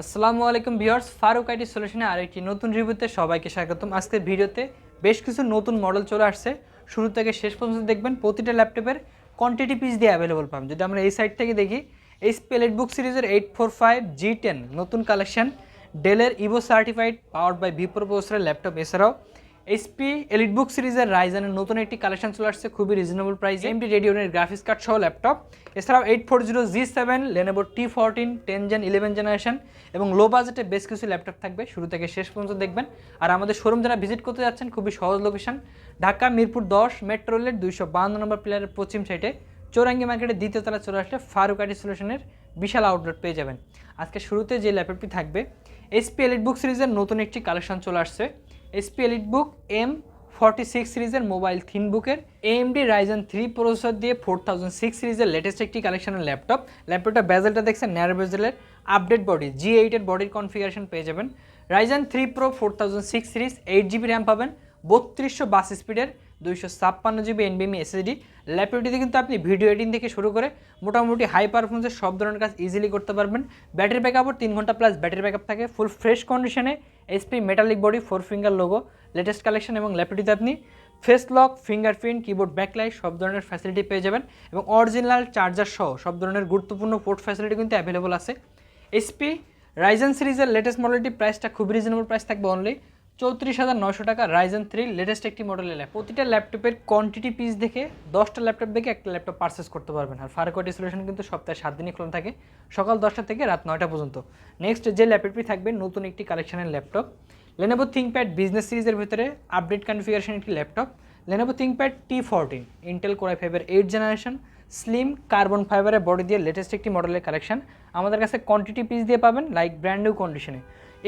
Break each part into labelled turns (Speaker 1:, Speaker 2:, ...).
Speaker 1: আসসালামু আলাইকুম viewers, Faruk IT সলিউশনে আরেকটি নতুন রিভিউতে সবাইকে স্বাগতম। আজকের ভিডিওতে বেশ কিছু নতুন মডেল চলে আসছে। শুরু থেকে শেষ পর্যন্ত দেখবেন প্রতিটা ল্যাপটপের কোয়ান্টিটি পিস দিয়ে অ্যাভেলেবল পাবেন। যদি আমরা এই সাইড থেকে দেখি, এই স্পেলেট বুক সিরিজের eight four five G ten নতুন কালেকশান ডেলের Evo certified power by vPro প্রসেসরের ল্যাপটপ এছাড়াও এইচপি এলিট বুক সিরিজের রাইজানের নতুন একটি কালেকশন চলে আসছে খুবই রিজনেবল প্রাইস এমটি রেডিওনের গ্রাফিক্স কার্ড সহ ল্যাপটপ এছাড়াও eight four zero G seven Lenovo T fourteen ten gen eleven generation এবং লো বাজেটে বেশ কিছু ল্যাপটপ থাকবে। শুরু থেকে শেষ পর্যন্ত দেখবেন। আর আমাদের শোরুম যারা ভিজিট করতে যাচ্ছেন খুবই সহজ লোকেশন ঢাকা মিরপুর দশ মেট্রো রেলের দুইশো বান্ন নম্বর প্লেয়ারের পশ্চিম সাইডে চৌরাঙ্গি মার্কেটের দ্বিতীয় তলা চলে আসলে ফারুক আইটি সলিউশনের বিশাল আউটলেট পেয়ে যাবেন। আজকে শুরুতে যে ল্যাপটপটি থাকবে এসপি এলিট বুক সিরিজের নতুন একটি কালেকশন চলে আসছে। HP elite book M forty six সিরিজের মোবাইল থিন বুকের এএমডি রাইজেন থ্রি প্রসেসর দিয়ে ফোর থাউজেন্ড সিক্স সিরিজের লেটেস্ট একটি কালেকশনের ল্যাপটপ ল্যাপটপটা বেজেলটা দেখছেন ন্যারো বেজেলের আপডেট বডি জি এইটের বডির কনফিগারেশন পেয়ে যাবেন। Ryzen three pro four thousand six series eight GB RAM পাবেন, বত্রিশশো বাস স্পিডের দুইশো ছাপ্পান্ন জিবি এনবিএমি এসএসডি ল্যাপটপটিতে কিন্তু আপনি ভিডিও এডিটিং থেকে শুরু করে মোটামুটি হাই পারফরমেন্সের সব ধরনের কাজ ইজিলি করতে পারবেন। ব্যাটারি ব্যাকআপও তিন ঘণ্টা প্লাস ব্যাটারি ব্যাকআপ থাকে ফুল ফ্রেশ কন্ডিশনে HP metallic body four finger logo latest collection এবং ল্যাপটপটিতে আপনি face lock fingerprint keyboard backlight সব ধরনের ফ্যাসিলিটি পেয়ে যাবেন এবং অরিজিনাল চার্জার সহ সব ধরনের গুরুত্বপূর্ণ পোর্ট ফ্যাসিলিটি কিন্তু অ্যাভেলেবল আছে। এসপি রাইজেন সিরিজের লেটেস্ট মডেলটি প্রাইসটা খুব রিজনেবল প্রাইস থাকবে অনলি চৌত্রিশ হাজার নশো টাকা রাইজেন থ্রি লেটেস্ট একটি মডেলের ল্যাপ প্রতিটা ল্যাপটপের কোয়ান্টিটি পিস দেখে দশটা ল্যাপটপ দেখে একটা ল্যাপটপ পারচেস করতে পারবেন। আর ফারকোয়াটি সলিউশন কিন্তু সপ্তাহে সাত দিনই খোলা থাকে, সকাল দশটা থেকে রাত নয়টা পর্যন্ত। নেক্সট যে ল্যাপটপটি থাকবে, নতুন একটি কালেকশনের ল্যাপটপ লেনোভো থিঙ্কপ্যাড বিজনেস সিরিজের ভিতরে আপডেট কনফিগারেশন একটি laptop Lenovo ThinkPad T fourteen Intel core i ফাইভের এইট জেনারেশন স্লিম কার্বন ফাইবারের বডি দিয়ে লেটেস্ট একটি মডেলের কালেকশন আমাদের কাছে কোয়ান্টিটি পিস দিয়ে পাবেন লাইক ব্র্যান্ড নিউ কন্ডিশনে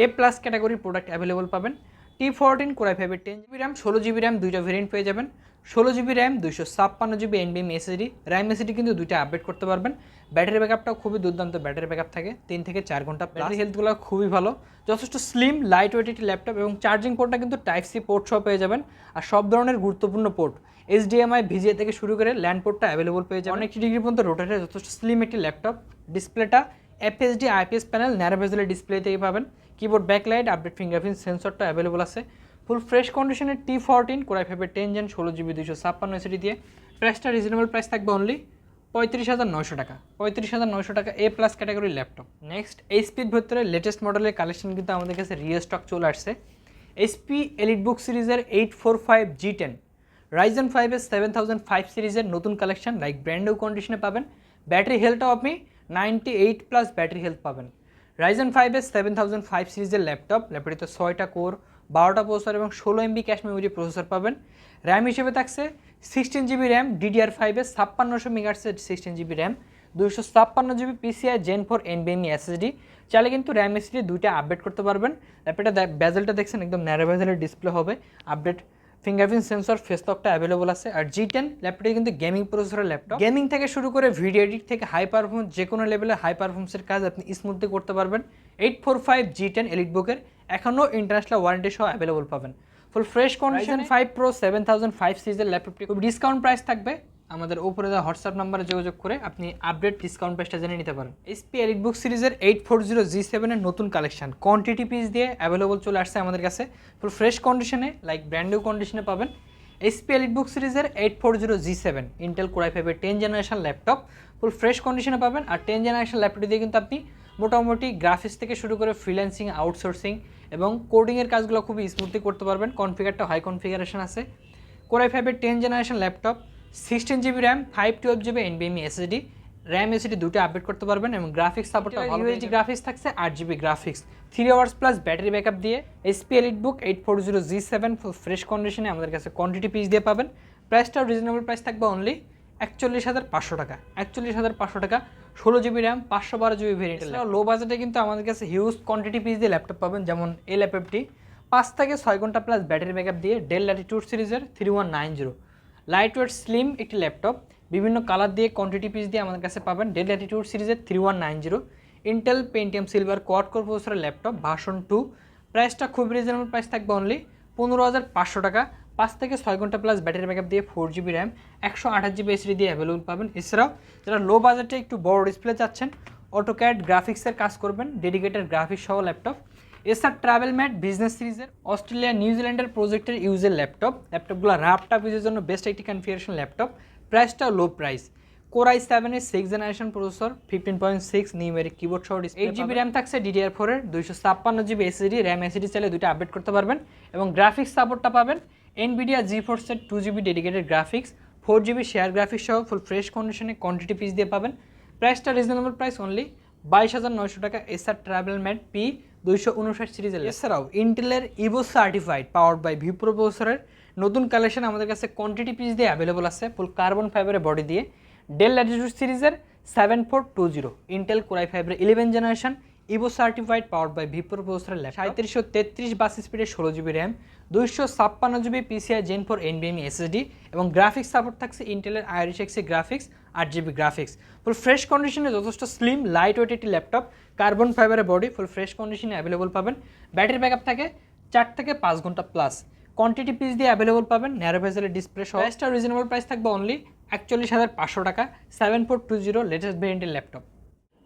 Speaker 1: এ। প্লাস ক্যাটাগরির প্রোডাক্ট অ্যাভেলেবল পাবেন। টি ফোরটিন কোরাই ফাইভের টেন জিবি র্যাম ষোলো জিবি র্যাম দুইটা ভেরিয়েন্ট পেয়ে যাবেন। ষোলো জিবি র্যাম দুইশো ছাপ্পান্ন জিবি এনবিএম এসএসডি র্যাম এসএসডি কিন্তু দুইটা আপডেট করতে পারবেন। ব্যাটারি ব্যাকআপটাও খুবই দুর্দান্ত ব্যাটারি ব্যাকআপ থাকে। তিন থেকে চার ঘণ্টা ব্যাটারি হেলথগুলো খুবই ভালো। যথেষ্ট স্লিম লাইট ওয়েট একটি ল্যাপটপ এবং চার্জিং পোর্টটা কিন্তু টাইপ সি পোর্ট সহ পেয়ে যাবেন। আর সব ধরনের গুরুত্বপূর্ণ পোর্ট এইচডিএমআই ভিজিএ থেকে শুরু করে ল্যান্ড পোর্টটা অ্যাভেলেবল পেয়ে যাবেন। অনেকটি ডিগ্রি পর্যন্ত রোটারের যথেষ্ট স্লিম একটি ল্যাপটপ ডিসপ্লেটা এফএসডি আইপিএস প্যানেল ন্যারো ভেজেলের ডিসপ্লে থেকে পাবেন। কিবোর্ড ব্যাকলাইট আপডেট ফিঙ্গারপ্রিন্ট সেন্সরটা অ্যাভেলেবল আছে। ফুল ফ্রেশ কন্ডিশনের টি ফোরটিন কোরাই ফাইভের টেন জেন ষোলো জিবি দুশো ছাপ্পান্ন এসিডি দিয়ে। প্রাইসটা রিজনেবল প্রাইস থাকবে অনলি পঁয়ত্রিশ হাজার নয়শো টাকা। পঁয়ত্রিশ হাজার নয়শো টাকা এ প্লাস ক্যাটাগরির ল্যাপটপ নেক্সট এইচপির ভেতরে লেটেস্ট মডেলের কালেকশন কিন্তু আমাদের কাছে রিও স্টক চলে আসছে। এইচপি এলিট বুক সিরিজের eight four five G ten Ryzen ফাইভের সেভেন থাউজেন্ড ফাইভ সিরিজের নতুন কালেকশন লাইক ব্র্যান্ড নিউ কন্ডিশনে পাবেন। ব্যাটারি হেলথটাও আপনি ninety eight plus battery health পাবেন। রাইজেন ফাইভের সেভেন থাউজেন্ড ফাইভ সিরিজের ল্যাপটপ ল্যাপটপটিতে ছয়টা কোর, বারোটা প্রসেসর এবং ষোলো এমবি ক্যাশ মেমোরি প্রসেসর পাবেন। র্যাম হিসেবে থাকছে সিক্সটিন জিবি র্যাম ডিডিআর ফাইভের ছাপ্পান্নশো মেগাটসের সিক্সটিন জিবি র্যাম দুইশো ছাপ্পান্ন জিবি পিসিআই জেন ফোর এনবিএমই এসএসডি চাইলে কিন্তু র্যাম এসএসডি দুইটা আপডেট করতে পারবেন। ল্যাপটপটা ব্যাজেলটা দেখছেন, একদম ন্যারো ব্যাজেলের ডিসপ্লে হবে। আপডেট ফিঙ্গারপ্রিন্ট সেন্সর ফেসলকটা অ্যাভেলেবল আছে। আর জি টেন ল্যাপটপটি কিন্তু গেমিং প্রসেসরের ল্যাপটপ গেমিং থেকে শুরু করে ভিডিও এডিট থেকে হাই পারফরমেন্স যে কোনো লেভেলের হাই পারফরমেন্সের কাজ আপনি স্মুথলি করতে পারবেন। Eight four five G ten elite বুকের এখনও ইন্টারন্যাশনাল ওয়ারেন্টি সহ অ্যাভেলেবল পাবেন। Full fresh condition five pro seven thousand five সিজের ল্যাপটপটি খুব ডিসকাউন্ট প্রাইস থাকবে। আমাদের উপরে দেওয়া হোয়াটসঅ্যাপ নাম্বারে যোগাযোগ করে আপনি আপডেট ডিসকাউন্ট প্রাইসটা জেনে নিতে পারেন। এসপি এলিট বুক সিরিজের এইট ফোর জিরো জি সেভেনের নতুন কালেকশন কোয়ান্টিটি পিস দিয়ে অ্যাভেলেবল চলে আসছে আমাদের কাছে। ফুল ফ্রেশ কন্ডিশনে লাইক ব্র্যান্ড নিউ কন্ডিশনে পাবেন। এসপি এলিট বুক সিরিজের eight four zero G seven Intel core i ফাইভের ten generation laptop full fresh কন্ডিশনে পাবেন। আর টেন জেনারেশন ল্যাপটপ দিয়ে কিন্তু আপনি মোটামুটি গ্রাফিক্স থেকে শুরু করে ফ্রিল্যান্সিং আউটসোর্সিং এবং কোডিংয়ের কাজগুলো খুবই স্মুথলি করতে পারবেন। কনফিগারটা হাই কনফিগারেশন আছে। কোরাই ফাইভের ten generation laptop sixteen GB RAM five twelve GB এনবিএমই SSD. RAM SSD দুটো আপডেট করতে পারবেন এবং গ্রাফিক্স সাপোর্টটা ইউএসডি গ্রাফিক্স থাকছে আট GB graphics three hours plus battery backup দিয়ে HP elite book eight four zero G seven fresh কন্ডিশনে আমাদের কাছে কোয়ান্টিটি পিস দিয়ে পাবেন। প্রাইসটাও রিজনেবল প্রাইস থাকবে অনলি একচল্লিশ হাজার পাঁচশো টাকা। একচল্লিশ হাজার পাঁচশো টাকা ষোলো জিবি র্যাম পাঁচশো বারো জিবি ভেরিয়েন্ট লো বাজেটে কিন্তু আমাদের কাছে হিউজ কোয়ান্টিটি পিস দিয়ে ল্যাপটপ পাবেন যেমন এই ল্যাপটপটি পাঁচ থেকে ছয় ঘণ্টা প্লাস ব্যাটারি ব্যাকআপ দিয়ে ডেল ল্যাটিটিউড সিরিজের three one nine zero light weight slim একটি ল্যাপটপ বিভিন্ন কালার দিয়ে কোয়ান্টিটি পিস দিয়ে আমাদের কাছে পাবেন। ডেল ল্যাটিটিউড সিরিজের three one nine zero Intel Pentium silver quad core প্রসেসরের ল্যাপটপ ভার্সন টু প্রাইসটা খুব রিজনেবল প্রাইস থাকবে অনলি পনেরো হাজার পাঁচশো টাকা। পাঁচ থেকে ছয় ঘণ্টা প্লাস ব্যাটারি ব্যাকআপ দিয়ে ফোর জিবি র্যাম একশো আঠাশ জিবি এসডি দিয়ে অ্যাভেলেবল পাবেন। এছাড়াও যারা লো বাজেটে একটু বড় ডিসপ্লে চাচ্ছেন অটোক্যাড গ্রাফিক্সের কাজ করবেন ডেডিকেটেড গ্রাফিক্স সহ ল্যাপটপ এছাড়া ট্রাভেল ম্যাট বিজনেস সিরিজের অস্ট্রেলিয়া নিউজিল্যান্ডের প্রজেক্টের ইউজের ল্যাপটপ। ল্যাপটপগুলো রাফটাপ ইউজের জন্য বেস্ট একটি কনফিগারেশন ল্যাপটপ। প্রাইসটাও লো প্রাইস কোরাই সেভেনের six generation processor fifteen point six numeric keyboard সহ এইট জিবি র্যাম থাকছে ডিডিআর ফোরের দুইশো ছাপ্পান্ন জিবি এসএসডি র্যাম এসএসডি চাইলে দুইটা আপডেট করতে পারবেন। এবং গ্রাফিক্স সাপোর্টটা পাবেন। Nvidia GeForce two GB dedicated graphics four GB share graphics সহ ফুল ফ্রেশ কন্ডিশনে কোয়ান্টিটি পিস দিয়ে পাবেন। প্রাইসটা রিজনেবল প্রাইস অনলি বাইশ হাজার নয়শো টাকা এসআর ট্রাভেল ম্যাট পি দুইশো উনষাট সিরিজের এছাড়াও ইন্টেলের Evo certified powered by v প্রসেসরের নতুন কালেকশন আমাদের কাছে কোয়ান্টিটি পিস দিয়ে অ্যাভেলেবল আছে ফুল কার্বন ফাইবারের বডি দিয়ে। ডেল ল্যাটিটিউড সিরিজের seven four two zero Intel core i ফাইভের eleven generation Evo certified power by vPro প্রসেসরের ল্যাপ সাঁত্রিশশো তেত্রিশ বাস স্পিডের ষোলো জিবি র্যাম দুইশো ছাপ্পান্ন জিবি পিসিআই জেন ফোর এনবিএমই এসএসডি এবং গ্রাফিক্স সাপোর্ট থাকছে ইন্টেলের আইরিশ এক্সি গ্রাফিক্স আট জিবি গ্রাফিক্স ফুল ফ্রেশ কন্ডিশনে যথেষ্ট স্লিম লাইট ওয়েট একটি ল্যাপটপ কার্বন ফাইবারের বডি ফুল ফ্রেশ কন্ডিশনে অ্যাভেলেবল পাবেন। ব্যাটারি ব্যাকআপ থাকে চার থেকে পাঁচ ঘণ্টা প্লাস কোয়ান্টিটি পিস দিয়ে অ্যাভেলেবল পাবেন ন্যারো ভেজেলের ডিসপ্লে সহ। প্রাইসটা রিজনেবল প্রাইস থাকবে অনলি একচল্লিশ হাজার পাঁচশো টাকা seven four two zero latest ভেরিয়েন্টের ল্যাপটপ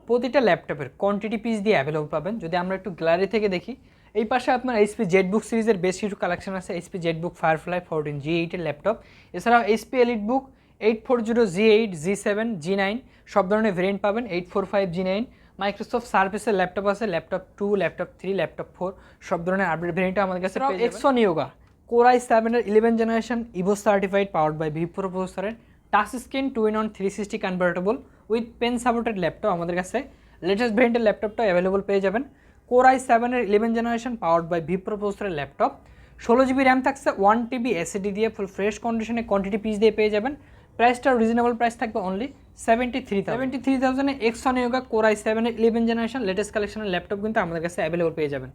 Speaker 1: প্রতিটা ল্যাপটপের কোয়ান্টিটি পিস দিয়ে অ্যাভেলেবল পাবেন। যদি আমরা একটু গ্যালারি থেকে দেখি, এই পাশে আপনার এইচপি জেটবুক সিরিজের বেশ কিছু কালেকশন আছে। HP Jetbook Firefly fourteen G এইটের ল্যাপটপ এছাড়াও HP elite book eight four zero G eight G seven G nine সব ধরনের ভেরিয়েন্ট পাবেন eight four five G nine Microsoft সার্ভিসের ল্যাপটপ আছে laptop two laptop three laptop four সব ধরনের update variant আমাদের কাছে X one Yoga core i seven eleven generation Evo certified powered by vPro প্রসেসরের touch screen two in one three sixty convertible with pen supported laptop আমাদের কাছে latest ভেরিয়েন্টের ল্যাপটপটা available পেয়ে যাবেন। Core i seven eleven generation powered by vPro প্রসেসরের laptop ষোলো GB RAM থাকছে ওয়ান টিবি এসিডি দিয়ে ফুল ফ্রেশ কন্ডিশনে কোয়ান্টিটি পিস দিয়ে পেয়ে যাবেন। প্রাইসটা রিজনেবল প্রাইস থাকবে only seventy three seventy three থাউজেন্ডে X one Yoga core i seven eleven generation latest কালেকশনের ল্যাপটপ কিন্তু আমাদের কাছে অ্যাভেলেবল পেয়ে যাবেন।